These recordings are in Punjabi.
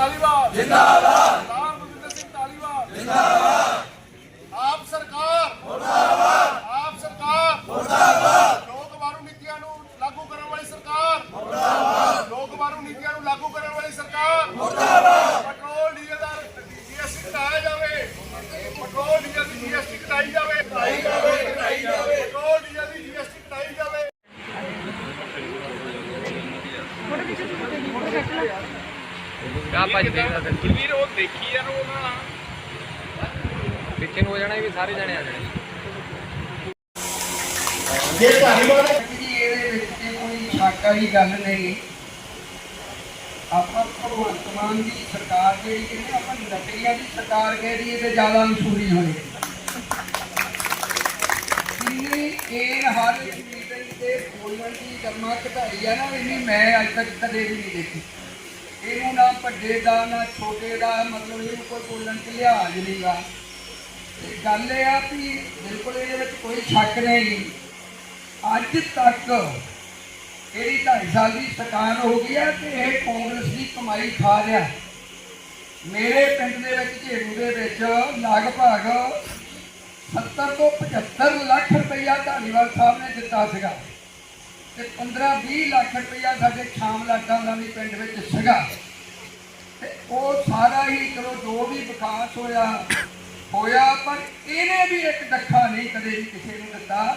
ਧਾਲੀਵਾਲ ਜਿੰਦਾਬਾਦ ਸਰਦਾਰ ਬਲਵਿੰਦਰ ਸਿੰਘ ਧਾਲੀਵਾਲ ਜਿੰਦਾਬਾਦ ਆਪ ਸਰਕਾਰ ਮੁਰਦਾਬਾਦ ਆਪ ਸਰਕਾਰ ਮੁਰਦਾਬਾਦ ਲੋਕ ਮਾਰੂ ਨੀਤੀਆਂ ਨੂੰ ਲਾਗੂ ਕਰਨ ਵਾਲੀ ਸਰਕਾਰ ਮੁਰਦਾਬਾਦ ਲੋਕ ਮਾਰੂ ਨੀਤੀਆਂ ਨੂੰ ਲਾਗੂ ਕਰਨ ਵਾਲੀ ਸਰਕਾਰ ਮੁਰਦਾਬਾਦ ਪੈਟਰੋਲ ਡੀਜ਼ਲ ਦਾ ਜੀਐਸਟੀ ਘਟਾਇਆ ਜਾਵੇ ਪੈਟਰੋਲ ਡੀਜ਼ਲ ਦੀ ਜੀਐਸਟੀ ਘਟਾਈ ਜਾਵੇ ਘਟਾਈ ਜਾਵੇ ਘਟਾਈ ਜਾਵੇ ਪੈਟਰੋਲ ਡੀਜ਼ਲ ਦੀ ਜੀਐਸਟੀ ਘਟਾਈ ਜਾਵੇ ਕਾ ਭੱਜ ਦੇਗਾ ਫਿਰ ਵੀਰ ਉਹ ਦੇਖੀ ਯਾਰ ਉਹ ਨਾ ਪਿੱਛੇ ਨੂੰ ਹੋ ਜਾਣਾ ਵੀ ਸਾਰੇ ਜਣੇ ਆ ਜਾਣੇ। ਜੇ ਧਾਲੀਵਾਲ ਜੀ ਇਹਦੇ ਵਿੱਚ ਕੋਈ ਸ਼ੱਕ ਵਾਲੀ ਗੱਲ ਨਹੀਂ। ਆਪਾਂ ਭਗਵੰਤ ਮਾਨ ਦੀ ਸਰਕਾਰ ਜਿਹੜੀ ਕਹਿੰਦੇ ਆਪਾਂ ਨਕਲੀਆਂ ਦੀ ਸਰਕਾਰ ਕਹਿ ਰਹੀ ਤੇ ਜ਼ਿਆਦਾ ਮਸ਼ਹੂਰੀ ਹੋਣੀ ਕਿੰਨੀ ਇਹ ਹਰ ਇੱਕ ਮੀਟਿੰਗ ਤੇ ਬੋਲਣ ਦੀ ਜਮਾ ਘਟਾਈ ਆ ਨਾ ਇੰਨੀ ਮੈਂ ਅੱਜ ਤੱਕ ਕਦੇ ਵੀ ਨਹੀਂ ਦੇਖੀ। ਇਹਨੂੰ ਨਾ ਵੱਡੇ ਦਾ, ਨਾ ਛੋਟੇ ਦਾ, ਮਤਲਬ ਇਹਨੂੰ ਕੋਈ ਬੋਲਣ ਚ ਲਿਹਾਜ਼ ਨਹੀਂਗਾ। ਤੇ ਗੱਲ ਇਹ ਆ ਵੀ ਬਿਲਕੁਲ ਇਹਦੇ ਵਿੱਚ ਕੋਈ ਸ਼ੱਕ ਨਹੀਂ। ਅੱਜ ਤੱਕ ਇਹਦੀ 2.5 ਸਾਲ ਦੀ ਸਰਕਾਰ ਹੋ ਗਈ ਹੈ ਤੇ ਇਹ ਕਾਂਗਰਸ ਦੀ ਕਮਾਈ ਖਾ ਰਿਹਾ ਮੇਰੇ ਪਿੰਡ ਦੇ ਵਿੱਚ, ਝੇੜੂ ਦੇ ਵਿੱਚ ਲਗਭਗ 70 ਤੋਂ 75 ਲੱਖ ਰੁਪਈਆ ਧਾਲੀਵਾਲ ਸਾਹਿਬ ਨੇ ਦਿੱਤਾ ਸੀਗਾ ਤੇ 15-20 ਲੱਖ ਰੁਪਈਆ ਸਾਡੇ ਸ਼ਾਮ ਲਾਟਾਂ ਦਾ ਵੀ ਪਿੰਡ ਵਿੱਚ ਸੀਗਾ। ਉਹ ਸਾਰਾ ਹੀ ਚਲੋ ਜੋ ਵੀ ਵਿਕਾਸ ਹੋਇਆ ਹੋਇਆ, ਪਰ ਇਹਨੇ ਵੀ ਇੱਕ ਡੱਖਾ ਨਹੀਂ ਕਦੇ ਵੀ ਕਿਸੇ ਨੂੰ ਦਿੱਤਾ।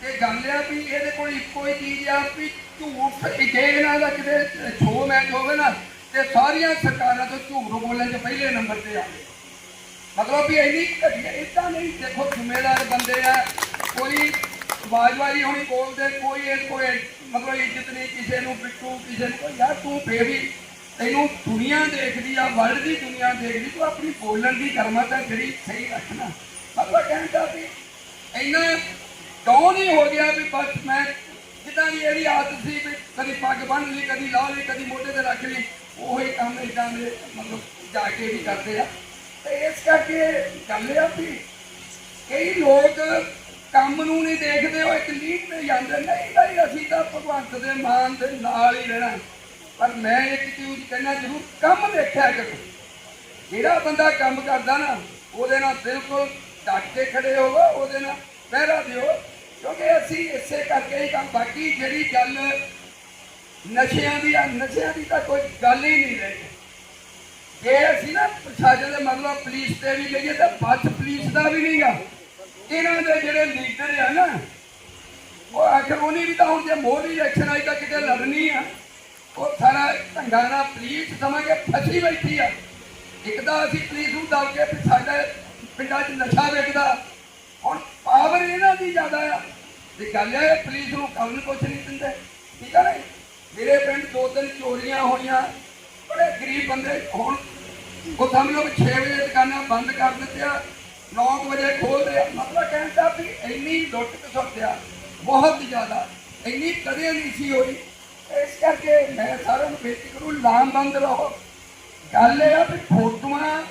ਤੇ ਗੱਲ ਆ ਵੀ ਇਹਦੇ ਕੋਲ ਇੱਕੋ ਹੀ ਚੀਜ਼ ਆ ਵੀ ਝੂਠ ਜੇ ਇਹਨਾਂ ਦਾ ਕਿਤੇ ਛੋ ਮੈਚ ਹੋਵੇ ਨਾ, ਤੇ ਸਾਰੀਆਂ ਸਰਕਾਰਾਂ ਤੋਂ ਝੂਠ ਬੋਲਣ 'ਚ ਪਹਿਲੇ ਨੰਬਰ ਤੇ ਆ ਮਤਲਬ ਵੀ ਇੰਨੀ ਘਟੀਆ ਇਦਾਂ ਨਹੀਂ, ਦੇਖੋ ਜ਼ਿੰਮੇਦਾਰ ਬੰਦੇ ਆ, ਕੋਈ ਬਾਜਵਾਰੀ ਹੋਣੀ ਬੋਲਦੇ, ਕੋਈ ਇਹ, ਕੋਈ ਮਤਲਬ ਇੱਜ਼ਤ ਨਹੀਂ ਕਿਸੇ ਨੂੰ ਪਿੱਟੂ ਕਿਸੇ ਨੂੰ, ਕੋਈ ਯਾਰ ਤੂੰ ਫੇਰ ਵੀ ਤੈਨੂੰ ਦੁਨੀਆ ਦੇਖਦੀ ਆ ਵਰਲਡ ਦੀ ਦੁਨੀਆ ਦੇਖਦੀ, ਤੂੰ ਆਪਣੀ ਬੋਲਣ ਦੀ ਕਰਮਤ ਹੈ ਜਿਹੜੀ ਸਹੀ ਰੱਖਣਾ। ਮਤਲਬ ਕਹਿੰਦਾ ਵੀ ਇੰਨਾ ਕਿਉਂ ਨਹੀਂ ਹੋ ਗਿਆ ਵੀ ਬਸ ਮੈਂ ਜਿੱਦਾਂ ਦੀ ਇਹਦੀ ਆਦਤ ਸੀ ਵੀ ਕਦੀ ਪੱਗ ਬੰਨ੍ਹ ਲਈ, ਕਦੀ ਲਾ ਲਈ, ਕਦੀ ਮੋਢੇ ਤੇ ਰੱਖ ਲਈ, ਉਹੀ ਕੰਮ ਇਦਾਂ ਦੇ ਮਤਲਬ ਜਾ ਕੇ ਵੀ ਕਰਦੇ ਆ। ਤੇ ਇਸ ਕਰਕੇ ਗੱਲ ਆ ਵੀ ਕਈ ਲੋਕ ਕੰਮ ਨੂੰ ਨਹੀਂ ਦੇਖਦੇ, ਉਹ ਇੱਕ ਲੀਡ ਤੇ ਜਾਂਦੇ ਨਹੀਂ ਭਾਈ ਅਸੀਂ ਤਾਂ ਭਗਵੰਤ ਦੇ ਮਾਨ ਦੇ ਨਾਲ ਹੀ ਰਹਿਣਾ। ਪਰ ਮੈਂ ਇੱਕ ਚੀਜ਼ ਕਹਿਣਾ ਜ਼ਰੂਰ ਕੰਮ ਦੇਖਿਆ ਕਰੋ ਜਿਹੜਾ ਬੰਦਾ ਕੰਮ ਕਰਦਾ ਨਾ, ਉਹਦੇ ਨਾਲ ਬਿਲਕੁਲ ਡਟ ਕੇ ਖੜੇ ਹੋਵੋ, ਉਹਦੇ ਨਾਲ ਪਹਿਰਾ ਦਿਓ, ਕਿਉਂਕਿ ਅਸੀਂ ਇਸੇ ਕਰਕੇ ਹੀ ਕੰਮ, ਬਾਕੀ ਜਿਹੜੀ ਗੱਲ ਨਸ਼ਿਆਂ ਦੀ ਆ, ਨਸ਼ਿਆਂ ਦੀ ਤਾਂ ਕੋਈ ਗੱਲ ਹੀ ਨਹੀਂ ਰਹੀ। ਜੇ ਅਸੀਂ ਨਾ ਪ੍ਰਸ਼ਾਸਨ ਦੇ ਮਤਲਬ ਪੁਲਿਸ ਤੇ ਵੀ ਗਈਏ ਤਾਂ ਬੱਚ ਪੁਲਿਸ ਦਾ ਵੀ ਨਹੀਂਗਾ ਇਹਨਾਂ ਦੇ ਜਿਹੜੇ ਲੀਡਰ ਆ ਨਾ, ਉਹ ਆਖਰ ਉਹਨੇ ਵੀ ਤਾਂ ਹੁਣ ਜੇ ਮੋਹਰੀ ਇਲੈਕਸ਼ਨ ਆਈ ਤਾਂ ਕਿਤੇ ਲੜਨੀ ਆ। ਉਹ ਸਾਰਾ ਢੰਗਾ ਨਾਲ ਪੁਲਿਸ ਸਮਾਂਗੇ ਫਸੀ ਬੈਠੀ ਆ। ਇੱਕ ਤਾਂ ਅਸੀਂ ਪੁਲਿਸ ਨੂੰ ਦੱਸ ਕੇ ਵੀ ਸਾਡੇ ਪਿੰਡਾਂ 'ਚ ਨਸ਼ਾ ਵੇਚਦਾ ਹੁਣ ਪਾਵਰ ਇਹਨਾਂ ਦੀ ਜ਼ਿਆਦਾ ਆ। ਤੇ ਗੱਲ ਇਹ ਪੁਲਿਸ ਨੂੰ ਕੰਮ ਕੁਛ ਨਹੀਂ ਦਿੰਦੇ। ਠੀਕ ਆ ਨਾ ਮੇਰੇ ਪਿੰਡ ਦੋ ਤਿੰਨ ਚੋਰੀਆਂ ਹੋਈਆਂ। ਬੜੇ ਗਰੀਬ ਬੰਦੇ ਹੁਣ ਉਹ ਸਮਝ ਲਓ 6 ਵਜੇ ਦੁਕਾਨਾਂ ਬੰਦ ਕਰ ਦਿੱਤੀਆਂ। 9 ਵਜੇ ਖੋਲਦੇ ਆ ਮਤਲਬ ਕਹਿੰਦਾ ਵੀ ਇੰਨੀ ਲੁੱਟ ਖਸੁੱਟਿਆ ਬਹੁਤ ਜ਼ਿਆਦਾ। ਇੰਨੀ ਕਦੇ ਨਹੀਂ ਸੀ ਹੋਈ। ਇਸ ਕਰਕੇ ਮੈਂ ਸਾਰਿਆਂ ਨੂੰ ਬੇਨਤੀ ਕਰੂੰ ਲਾਮਬੰਦ ਰਹੋ। ਗੱਲ ਇਹ ਆ ਵੀ ਫੋਟੋਆਂ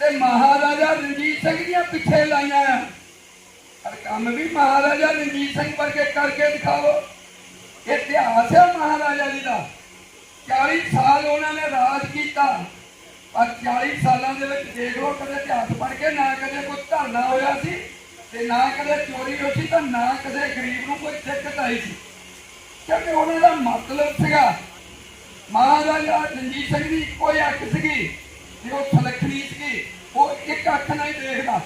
ਤੇ ਮਹਾਰਾਜਾ ਰਣਜੀਤ ਸਿੰਘ ਦੀਆਂ ਪਿੱਛੇ ਲਾਈਆਂ ਪਰ ਕੰਮ ਵੀ ਮਹਾਰਾਜਾ ਰਣਜੀਤ ਸਿੰਘ ਵਰਗੇ ਕਰਕੇ ਦਿਖਾਓ। ਇਤਿਹਾਸ ਹੈ ਮਹਾਰਾਜਾ ਜੀ ਦਾ। 40 ਸਾਲ ਉਹਨਾਂ ਨੇ ਰਾਜ ਕੀਤਾ। ਪਰ 40 ਸਾਲਾਂ ਦੇ ਵਿੱਚ ਦੇਖ ਲਓ ਕਦੇ ਇਤਿਹਾਸ ਪੜ੍ਹ ਕੇ ਨਾ ਕਦੇ ਕੋਈ ਧਰਨਾ ਹੋਇਆ ਸੀ ਤੇ ਨਾ ਕਦੇ ਚੋਰੀ ਹੋਈ ਸੀ ਤਾਂ ਨਾ ਕਦੇ ਗਰੀਬ ਨੂੰ ਕੋਈ ਦਿੱਕਤ ਆਈ ਸੀ। ਕਿਉਂਕਿ ਉਹਨਾਂ ਦਾ ਮਤਲਬ ਸੀਗਾ, ਮਹਾਰਾਜਾ ਰਣਜੀਤ ਸਿੰਘ ਦੀ ਕੋਈ ਅੱਖ ਸੀਗੀ ਜੇ ਉਹ ਸੁਲੱਖਣੀ ਸੀਗੀ, ਉਹ ਇੱਕ ਅੱਖ ਨਾਲ ਹੀ ਦੇਖਦਾ।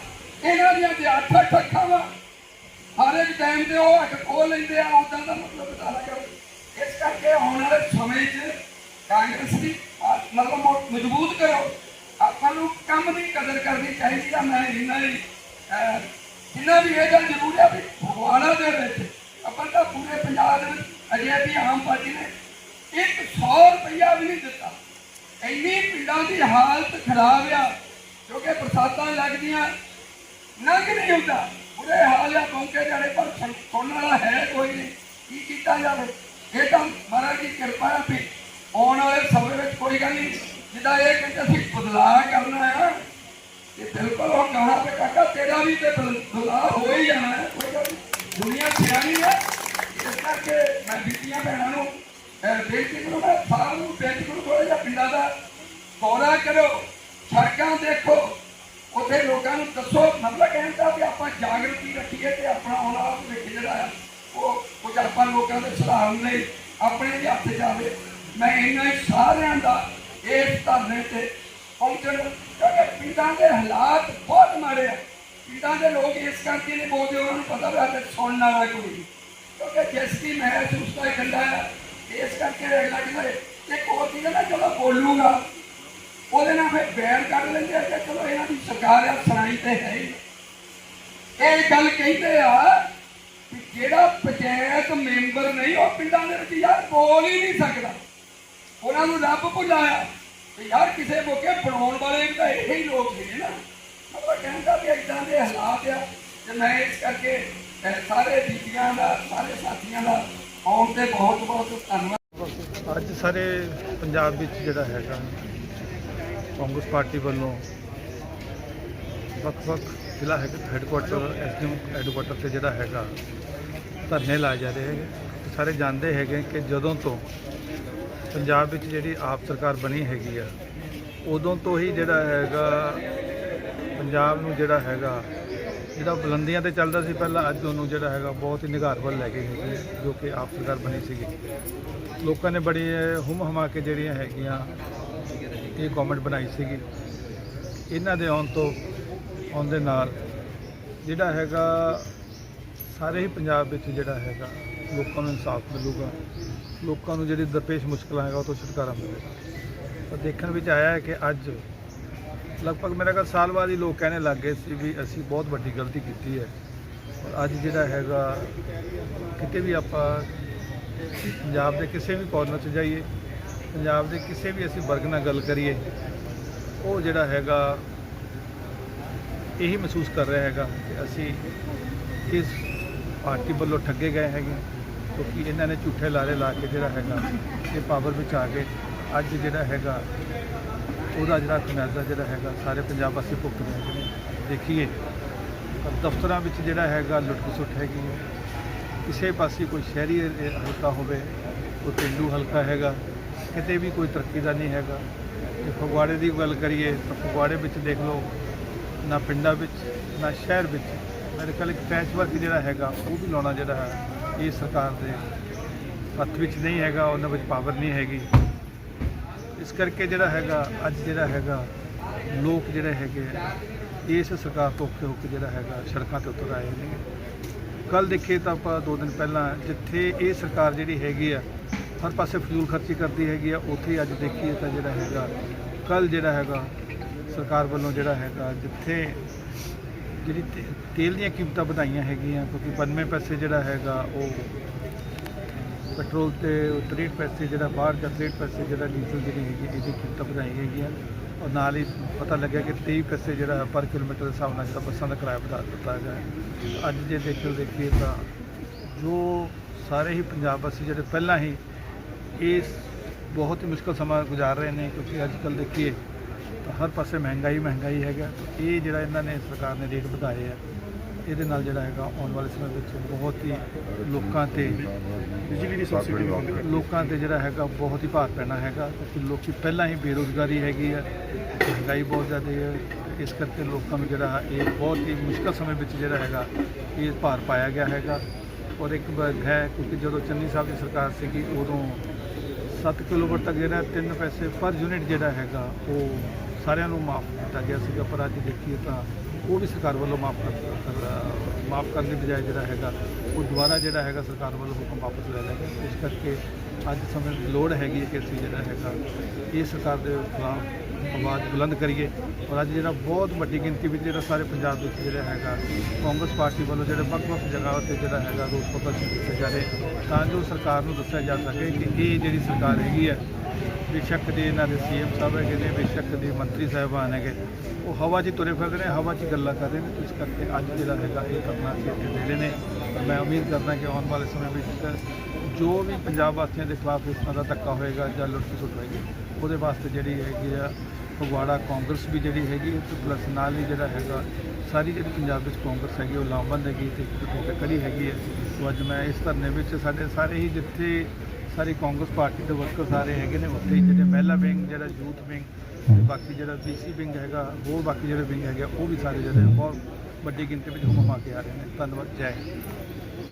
ਇਹਨਾਂ ਦੀਆਂ ਤੇ ਅੱਠ ਅੱਠ ਅੱਖਾਂ ਵਾ, ਹਰ ਇੱਕ ਟਾਈਮ ਤੇ ਉਹ ਅੱਖ ਖੋਲ ਲੈਂਦੇ ਆ ਉਦਾਂ ਦਾ ਮਤਲਬ ਪਤਾ ਲੱਗਾ। ਇਸ ਕਰਕੇ ਆਉਣ ਵਾਲੇ ਸਮੇਂ 'ਚ ਕਾਂਗਰਸ ਦੀ ਮਤਲਬ ਮਜ਼ਬੂਤ ਕਰੋ। ਆਪਾਂ ਨੂੰ ਕੰਮ ਦੀ ਕਦਰ ਕਰਨੀ ਚਾਹੀਦੀ ਆ, ਮੈਂ ਇੰਨਾ ਹੀ ਇਹਨਾਂ ਜਿੰਨਾ ਵੀ ਇਹ ਗੱਲ ਜ਼ਰੂਰ ਹੈ ਵੀ ਫਗਵਾੜਾ ਦੇ ਵਿੱਚ, ਆਪਾਂ ਤਾਂ ਪੂਰੇ ਪੰਜਾਬ ਦੇ ਵਿੱਚ ਅਜੇ ਵੀ ਆਮ ਪਾਰਟੀ ਨੇ ਇੱਕ 100 ਰੁਪਇਆ ਵੀ ਨਹੀਂ ਦਿੱਤਾ। ਇੰਨੀ ਪਿੰਡਾਂ ਦੀ ਹਾਲਤ ਖਰਾਬ ਆ ਕਿਉਂਕਿ ਬਰਸਾਤਾਂ ਲੱਗਦੀਆਂ ਨੰਗ ਨਹੀਂ ਹੁੰਦਾ। ਬੁਰੇ ਹਾਲ ਆ ਪਹੁੰਚੇ ਜਾਣੇ ਪਰ ਸੁਣਨ ਵਾਲਾ ਹੈ ਕੋਈ ਨਹੀਂ। ਕੀ ਕੀਤਾ ਜਾਵੇ? ਇਹ ਤਾਂ ਮਹਾਰਾਜ ਦੀ ਕਿਰਪਾ ਹੈ ਵੀ ਆਉਣ ਵਾਲੇ ਸਮੇਂ ਵਿੱਚ ਕੋਈ ਗੱਲ ਨਹੀਂ। ਜਿੱਦਾਂ ਇਹ ਕਹਿੰਦੇ ਅਸੀਂ ਬਦਲਾਅ ਕਰਨਾ ਆ, ਤੇ ਬਿਲਕੁਲ ਉਹ ਕਹਾ ਤੇ ਕਾਕਾ ਤੇਰਾ ਵੀ ਤੇ ਬਦਲਾਅ ਹੋ ਹੀ ਜਾਣਾ ਹੈ, ਕੋਈ ਗੱਲ ਦੁਨੀਆ ਸਿਆਣੀ ਹੈ। ਇਸ ਕਰਕੇ ਮੈਂ ਬੀਬੀਆਂ ਭੈਣਾਂ ਨੂੰ ਬੇਨਤੀ ਬੇਨਤੀ ਮੈਂ ਸਾਰਿਆਂ ਨੂੰ ਬੇਨਤੀ ਕਰੂੰ ਥੋੜਾ ਜਿਹਾ ਪਿੰਡਾਂ ਦਾ ਦੌਰਾ ਕਰੋ ਸੜਕਾਂ ਦੇਖੋ, ਉੱਥੇ ਲੋਕਾਂ ਨੂੰ ਦੱਸੋ, ਮਤਲਬ ਕਹਿਣ ਦਾ ਵੀ ਆਪਾਂ ਜਾਗਰਤੀ ਰੱਖੀਏ ਤੇ ਆਪਣਾ ਆਉਣ ਵਾਲਾ ਭਵਿੱਖ ਜਿਹੜਾ ਆ, ਉਹ ਕੁਝ ਆਪਾਂ ਲੋਕਾਂ ਦੇ ਸੁਧਾਰਨ ਲਈ ਆਪਣੇ ਵੀ ਹੱਥ ਜਾਵੇ। ਮੈਂ ਇਹਨਾਂ ਹੀ ਸਾਰਿਆਂ ਦਾ ਇਸ ਧਰਨੇ ਤੇ ਪਹੁੰਚਣ ਕਿਉਂਕਿ ਪਿੰਡਾਂ ਦੇ ਹਾਲਾਤ ਬਹੁਤ ਮਾੜੇ ਆ। ਪਿੰਡਾਂ ਦੇ ਲੋਕ ਇਸ ਕਰਕੇ ਨਹੀਂ ਬੋਲਦੇ, ਉਹਨਾਂ ਨੂੰ ਪਤਾ ਵੀ ਹਾਲੇ ਸੁਣਨ ਵਾਲਾ ਕੋਈ ਨਹੀਂ। ਕਿਉਂਕਿ ਜਿਸ ਕੀ ਮੈਂ ਸੁਸਤਾ ਹੀ ਖੰਡਾ ਹੈ, ਇਸ ਕਰਕੇ ਅਗਲਾ ਕਹਿੰਦਾ ਇੱਕ ਹੋਰ ਚੀਜ਼ ਹੈ ਨਾ, ਚਲੋ ਬੋਲੂਗਾ। ਉਹਦੇ ਨਾਲ ਫਿਰ ਬੈਨ ਕੱਢ ਲੈਂਦੇ ਆ ਕਿ ਚਲੋ ਇਹਨਾਂ ਦੀ ਸਰਕਾਰ ਆ, ਸੁਣਾਈ ਤੇ ਹੈ ਇਹ ਗੱਲ ਕਹਿੰਦੇ ਆ ਕਿ ਜਿਹੜਾ ਪੰਚਾਇਤ ਮੈਂਬਰ ਨਹੀਂ, ਉਹ ਪਿੰਡਾਂ ਦੇ ਵਿੱਚ ਯਾਰ ਬੋਲ ਹੀ ਨਹੀਂ ਸਕਦਾ। ਉਹਨਾਂ ਨੂੰ ਰੱਬ ਭੁਲਾਇਆ। ਤੇ ਯਾਰ ਕਿਸੇ ਮੌਕੇ ਬਣਾਉਣ ਵਾਲੇ ਵੀ ਤਾਂ ਇਹੋ ਹੀ ਲੋਕ ਨੇ ਨਾ। ਆਪਾਂ ਕਹਿੰਦਾ ਵੀ ਇਦਾਂ ਦੇ ਹਾਲਾਤ ਆ, ਤੇ ਮੈਂ ਇਸ ਕਰਕੇ ਸਾਰੇ ਬੀਬੀਆਂ ਦਾ, ਸਾਰੇ ਸਾਥੀਆਂ ਦਾ ਆਉਣ ਤੇ ਬਹੁਤ ਬਹੁਤ ਧੰਨਵਾਦ। ਅੱਜ ਸਾਰੇ ਪੰਜਾਬ ਵਿੱਚ ਜਿਹੜਾ ਹੈਗਾ, ਕਾਂਗਰਸ ਪਾਰਟੀ ਵੱਲੋਂ ਵੱਖ-ਵੱਖ ਜ਼ਿਲ੍ਹਾ ਹੈੱਡਕੁਆਟਰ ਐਸਡੀਐਮ ਹੈੱਡਕੁਆਟਰ ਤੇ ਜਿਹੜਾ ਹੈਗਾ, ਧਰਨੇ ਲਾਏ ਜਾ ਰਹੇ ਹੈਗੇ। ਸਾਰੇ ਜਾਣਦੇ ਹੈਗੇ ਕਿ ਜਦੋਂ ਤੋਂ ਪੰਜਾਬ ਵਿੱਚ ਜਿਹੜੀ ਆਪ ਸਰਕਾਰ ਬਣੀ ਹੈਗੀ ਆ, ਉਦੋਂ ਤੋਂ ਹੀ ਜਿਹੜਾ ਹੈਗਾ, ਪੰਜਾਬ ਨੂੰ ਜਿਹੜਾ ਹੈਗਾ ਜਿਹੜਾ ਬੁਲੰਦੀਆਂ ਤੇ ਚੱਲਦਾ ਸੀ ਪਹਿਲਾਂ ਅੱਜ ਉਹਨੂੰ ਜਿਹੜਾ ਹੈਗਾ ਬਹੁਤ ਹੀ ਨਿਘਾਰ ਵੱਲ ਲੈ ਕੇ ਹੈਗੀ ਹੈ, ਜੋ ਕਿ ਆਪ ਸਰਕਾਰ ਬਣੀ ਸੀਗੀ। ਲੋਕਾਂ ਨੇ ਬੜੀ ਹੁਮ ਹਮਾ ਕੇ ਜਿਹੜੀਆਂ ਹੈਗੀਆਂ ਇਹ ਗਵਰਨਮੈਂਟ ਬਣਾਈ ਸੀਗੀ। ਇਹਨਾਂ ਦੇ ਆਉਣ ਤੋਂ ਆਉਣ ਦੇ ਨਾਲ ਜਿਹੜਾ ਹੈਗਾ ਸਾਰੇ ਹੀ ਪੰਜਾਬ ਵਿੱਚ ਜਿਹੜਾ ਹੈਗਾ ਲੋਕਾਂ ਨੂੰ ਇਨਸਾਫ ਮਿਲੂਗਾ। ਲੋਕਾਂ ਨੂੰ ਜਿਹੜੀ ਦਰਪੇਸ਼ ਮੁਸ਼ਕਲਾਂ ਹੈਗਾ ਉਹ ਤੋਂ ਛੁਟਕਾਰਾ ਮਿਲੇਗਾ। ਤਾਂ ਦੇਖਣ ਵਿੱਚ ਆਇਆ ਹੈ ਕਿ ਅੱਜ ਲਗਭਗ ਮੇਰਾ ਖਿਆਲ ਸਾਲ ਬਾਅਦ ਹੀ ਲੋਕ ਕਹਿਣੇ ਲੱਗ ਗਏ ਸੀ ਵੀ ਅਸੀਂ ਬਹੁਤ ਵੱਡੀ ਗਲਤੀ ਕੀਤੀ ਹੈ। ਔਰ ਅੱਜ ਜਿਹੜਾ ਹੈਗਾ, ਕਿਤੇ ਵੀ ਆਪਾਂ ਪੰਜਾਬ ਦੇ ਕਿਸੇ ਵੀ ਕੋਰਨਰ 'ਚ ਜਾਈਏ, ਪੰਜਾਬ ਦੇ ਕਿਸੇ ਵੀ ਅਸੀਂ ਵਰਗ ਨਾਲ ਗੱਲ ਕਰੀਏ, ਉਹ ਜਿਹੜਾ ਹੈਗਾ, ਇਹੀ ਮਹਿਸੂਸ ਕਰ ਰਿਹਾ ਹੈਗਾ ਕਿ ਅਸੀਂ ਇਸ ਪਾਰਟੀ ਵੱਲੋਂ ਠੱਗੇ ਗਏ ਹੈਗੇ, ਕਿਉਂਕਿ ਇਹਨਾਂ ਨੇ ਝੂਠੇ ਲਾਰੇ ਲਾ ਕੇ ਜਿਹੜਾ ਹੈਗਾ, ਇਹ ਪਾਵਰ ਵਿੱਚ ਆ ਕੇ ਅੱਜ ਜਿਹੜਾ ਹੈਗਾ ਉਹਦਾ ਜਿਹੜਾ ਖਮਿਆਜ਼ਾ ਜਿਹੜਾ ਹੈਗਾ, ਸਾਰੇ ਪੰਜਾਬ ਵਾਸੀ ਭੁਗਤ ਰਹੇ ਹੈਗੇ ਨੇ। ਦੇਖੀਏ ਦਫ਼ਤਰਾਂ ਵਿੱਚ ਜਿਹੜਾ ਹੈਗਾ ਲੁੱਟ ਖਸੁੱਟ ਹੈਗੀ ਹੈ। ਕਿਸੇ ਪਾਸੇ ਕੋਈ ਸ਼ਹਿਰੀ ਹਲਕਾ ਹੋਵੇ, ਕੋਈ ਪਿੰਡੂ ਹਲਕਾ ਹੈਗਾ, ਕਿਤੇ ਵੀ ਕੋਈ ਤਰੱਕੀ ਦਾ ਨਹੀਂ ਹੈਗਾ। ਜੇ ਫਗਵਾੜੇ ਦੀ ਗੱਲ ਕਰੀਏ, ਤਾਂ ਫਗਵਾੜੇ ਵਿੱਚ ਦੇਖ ਲਓ, ਨਾ ਪਿੰਡਾਂ ਵਿੱਚ, ਨਾ ਸ਼ਹਿਰ ਵਿੱਚ, ਮੇਰੇ ਖਿਆਲ ਇੱਕ ਪੈਚ ਵਰਕ ਜਿਹੜਾ ਹੈਗਾ, ਉਹ ਵੀ ਲਾਉਣਾ ਜਿਹੜਾ ਹੈ, ਇਹ ਸਰਕਾਰ ਦੇ ਹੱਥ ਵਿੱਚ ਨਹੀਂ ਹੈਗਾ, ਉਹਨਾਂ ਵਿੱਚ ਪਾਵਰ ਨਹੀਂ ਹੈਗੀ। ਇਸ ਕਰਕੇ ਜਿਹੜਾ ਹੈਗਾ, ਅੱਜ ਜਿਹੜਾ ਹੈਗਾ, ਲੋਕ ਜਿਹੜੇ ਹੈਗੇ ਇਸ ਸਰਕਾਰ ਤੋਂ ਔਖੇ ਹੋ ਕੇ ਜਿਹੜਾ ਹੈਗਾ, ਸੜਕਾਂ ਤੇ ਉਤਰ ਆਏ ਨੇ। ਕੱਲ ਦੇਖੇ ਤਾਂ ਆਪਾਂ ਦੋ ਦਿਨ ਪਹਿਲਾਂ ਜਿੱਥੇ ਇਹ ਸਰਕਾਰ ਜਿਹੜੀ ਹੈਗੀ ਆ, ਹਰ ਪਾਸੇ ਫਜ਼ੂਲ ਖਰਚੀ ਕਰਦੀ ਹੈਗੀ ਆ, ਉੱਥੇ ਹੀ ਅੱਜ ਦੇਖੀਏ ਤਾਂ ਜਿਹੜਾ ਹੈਗਾ ਕੱਲ ਜਿਹੜਾ ਹੈਗਾ, ਸਰਕਾਰ ਵੱਲੋਂ ਜਿਹੜਾ ਹੈਗਾ, ਜਿੱਥੇ ਜਿਹੜੀ ਤੇਲ ਦੀਆਂ ਕੀਮਤਾਂ ਵਧਾਈਆਂ ਹੈਗੀਆਂ, ਕਿਉਂਕਿ 92 ਪੈਸੇ ਜਿਹੜਾ ਹੈਗਾ, ਉਹ ਪੈਟਰੋਲ ਤੇ 63 ਪੈਸੇ ਜਿਹੜਾ ਬਾਹਰ ਦਾ 63 ਪੈਸੇ ਜਿਹੜਾ ਡੀਜ਼ਲ ਜਿਹੜੀ ਹੈਗੀ, ਇਹਦੀ ਕੀਮਤਾਂ ਵਧਾਈ ਹੈਗੀਆਂ ਔਰ ਨਾਲ ਹੀ ਪਤਾ ਲੱਗਿਆ ਕਿ 23 ਪੈਸੇ ਜਿਹੜਾ ਪਰ ਕਿਲੋਮੀਟਰ ਦੇ ਹਿਸਾਬ ਨਾਲ ਜਿਹੜਾ ਬੱਸਾਂ ਦਾ ਕਿਰਾਇਆ ਵਧਾ ਦਿੱਤਾ ਗਿਆ ਅੱਜ ਜੇ ਦੇਖੋ ਦੇਖੀਏ ਤਾਂ ਜੋ ਸਾਰੇ ਹੀ ਪੰਜਾਬ ਵਾਸੀ ਜਿਹੜੇ ਪਹਿਲਾਂ ਹੀ ਇਸ ਬਹੁਤ ਹੀ ਮੁਸ਼ਕਲ ਸਮਾਂ ਗੁਜ਼ਾਰ ਰਹੇ ਨੇ, ਕਿਉਂਕਿ ਅੱਜ ਕੱਲ੍ਹ ਦੇਖੀਏ ਤਾਂ ਹਰ ਪਾਸੇ ਮਹਿੰਗਾਈ ਮਹਿੰਗਾਈ ਹੈਗਾ। ਇਹ ਜਿਹੜਾ ਇਹਨਾਂ ਨੇ ਸਰਕਾਰ ਨੇ ਰੇਟ ਵਧਾਏ ਆ ਇਹਦੇ ਨਾਲ ਜਿਹੜਾ ਹੈਗਾ ਆਉਣ ਵਾਲੇ ਸਮੇਂ ਵਿੱਚ ਬਹੁਤ ਹੀ ਲੋਕਾਂ ਤੇ ਬਿਜਲੀ ਦੀ ਸਬਸਿਡੀ ਲੋਕਾਂ ਤੇ ਜਿਹੜਾ ਹੈਗਾ ਬਹੁਤ ਹੀ ਭਾਰ ਪੈਣਾ ਹੈਗਾ ਕਿਉਂਕਿ ਲੋਕੀ ਪਹਿਲਾਂ ਹੀ ਬੇਰੋਜ਼ਗਾਰੀ ਹੈਗੀ ਹੈ ਮਹਿੰਗਾਈ ਬਹੁਤ ਜ਼ਿਆਦਾ ਹੈ ਇਸ ਕਰਕੇ ਲੋਕਾਂ ਨੂੰ ਜਿਹੜਾ ਇਹ ਬਹੁਤ ਹੀ ਮੁਸ਼ਕਲ ਸਮੇਂ ਵਿੱਚ ਜਿਹੜਾ ਹੈਗਾ ਇਹ ਭਾਰ ਪਾਇਆ ਗਿਆ ਹੈਗਾ। ਔਰ ਇੱਕ ਬ- ਹੈ ਕਿਉਂਕਿ ਜਦੋਂ ਚੰਨੀ ਸਾਹਿਬ ਦੀ ਸਰਕਾਰ ਸੀਗੀ ਉਦੋਂ 7 ਕਿਲੋਵਾਟ ਤੱਕ ਜਿਹੜਾ 3 ਪੈਸੇ ਪਰ ਯੂਨਿਟ ਜਿਹੜਾ ਹੈਗਾ ਉਹ ਸਾਰਿਆਂ ਨੂੰ ਮਾਫ ਕੀਤਾ ਗਿਆ ਸੀਗਾ ਪਰ ਅੱਜ ਦੇਖੀਏ ਤਾਂ ਉਹ ਵੀ ਸਰਕਾਰ ਵੱਲੋਂ ਮਾਫ ਕਰ ਮਾਫ ਕਰਨ ਦੀ ਬਜਾਏ ਜਿਹੜਾ ਹੈਗਾ, ਉਹ ਦੁਬਾਰਾ ਜਿਹੜਾ ਹੈਗਾ ਸਰਕਾਰ ਵੱਲੋਂ ਹੁਕਮ ਵਾਪਸ ਲੈ ਲਿਆ ਗਿਆ ਇਸ ਕਰਕੇ ਅੱਜ ਸਮੇਂ ਦੀ ਲੋੜ ਹੈਗੀ ਹੈ ਕਿ ਅਸੀਂ ਜਿਹੜਾ ਹੈਗਾ, ਇਹ ਸਰਕਾਰ ਦੇ ਖਿਲਾਫ ਆਵਾਜ਼ ਬੁਲੰਦ ਕਰੀਏ। ਔਰ ਅੱਜ ਜਿਹੜਾ ਬਹੁਤ ਵੱਡੀ ਗਿਣਤੀ ਵਿੱਚ ਜਿਹੜਾ ਸਾਰੇ ਪੰਜਾਬ ਵਿੱਚ ਜਿਹੜਾ ਹੈਗਾ, ਕਾਂਗਰਸ ਪਾਰਟੀ ਵੱਲੋਂ ਜਿਹੜੇ ਵੱਖ-ਵੱਖ ਜਗ੍ਹਾਵਾਂ ਤੇ ਜਿਹੜਾ ਹੈਗਾ ਰੋਸ ਪ੍ਰਦਰਸ਼ਨ ਕੀਤੇ ਜਾ ਰਹੇ, ਤਾਂ ਜੋ ਸਰਕਾਰ ਨੂੰ ਦੱਸਿਆ ਜਾ ਸਕੇ ਕਿ ਇਹ ਜਿਹੜੀ ਸਰਕਾਰ ਹੈਗੀ ਹੈ ਬੇਸ਼ੱਕ ਦੇ ਇਹਨਾਂ ਦੇ ਸੀਐਮ ਸਾਹਿਬ ਹੈਗੇ ਨੇ, ਬੇਸ਼ੱਕ ਦੇ ਮੰਤਰੀ ਸਾਹਿਬਾਨ ਹੈਗੇ। ਉਹ ਹਵਾ 'ਚ ਹੀ ਤੁਰੇ ਫਿਰਦੇ ਨੇ, ਹਵਾ 'ਚ ਗੱਲਾਂ ਕਰ ਰਹੇ ਨੇ। ਇਸ ਕਰਕੇ ਅੱਜ ਜਿਹੜਾ ਹੈਗਾ ਇਹ ਕਰਨਾ ਸੀ ਇੱਥੇ ਨੇੜੇ ਨੇ। ਮੈਂ ਉਮੀਦ ਕਰਦਾ ਕਿ ਆਉਣ ਵਾਲੇ ਸਮੇਂ ਵਿੱਚ ਜੋ ਵੀ ਪੰਜਾਬ ਵਾਸੀਆਂ ਦੇ ਖਿਲਾਫ ਇਸ ਤਰ੍ਹਾਂ ਦਾ ਧੱਕਾ ਹੋਏਗਾ ਜਾਂ ਲੁੱਟ ਖਸੁੱਟ ਹੋਏਗੀ, ਉਹਦੇ ਵਾਸਤੇ ਜਿਹੜੀ ਹੈਗੀ ਆ ਫਗਵਾੜਾ ਕਾਂਗਰਸ ਵੀ ਜਿਹੜੀ ਹੈਗੀ ਹੈ ਤੇ ਪਲੱਸ ਨਾਲ ਹੀ ਜਿਹੜਾ ਹੈਗਾ ਸਾਰੀ ਜਿਹੜੀ ਪੰਜਾਬ ਵਿੱਚ ਕਾਂਗਰਸ ਹੈਗੀ, ਉਹ ਲਾਮਬੰਦ ਹੈਗੀ ਤੇ ਇੱਕ ਦੂਜੇ ਤੇ ਖੜੀ ਹੈਗੀ ਹੈ ਸੋ ਅੱਜ ਮੈਂ ਇਸ ਧਰਨੇ ਵਿੱਚ ਸਾਡੇ ਸਾਰੇ ਹੀ ਜਿੱਥੇ ਸਾਰੀ ਕਾਂਗਰਸ ਪਾਰਟੀ ਦੇ ਵਰਕਰ ਸਾਰੇ ਹੈਗੇ ਨੇ ਉੱਥੇ ਹੀ ਜਿਹੜੇ ਮਹਿਲਾ ਵਿੰਗ ਜਿਹੜਾ ਯੂਥ ਵਿੰਗ ਤੇ ਬਾਕੀ ਜਿਹੜਾ ਬੀਸੀ ਵਿੰਗ ਹੈਗਾ ਹੋਰ ਬਾਕੀ ਜਿਹੜੇ ਵਿੰਗ ਹੈਗੇ ਆ, ਉਹ ਵੀ ਸਾਰੇ ਜਿਹੜੇ ਬਹੁਤ ਵੱਡੀ ਗਿਣਤੀ ਵਿੱਚ ਹੁਮਾ ਕੇ ਆ ਰਹੇ ਨੇ। ਧੰਨਵਾਦ ਜੈ ਹਿੰਦ।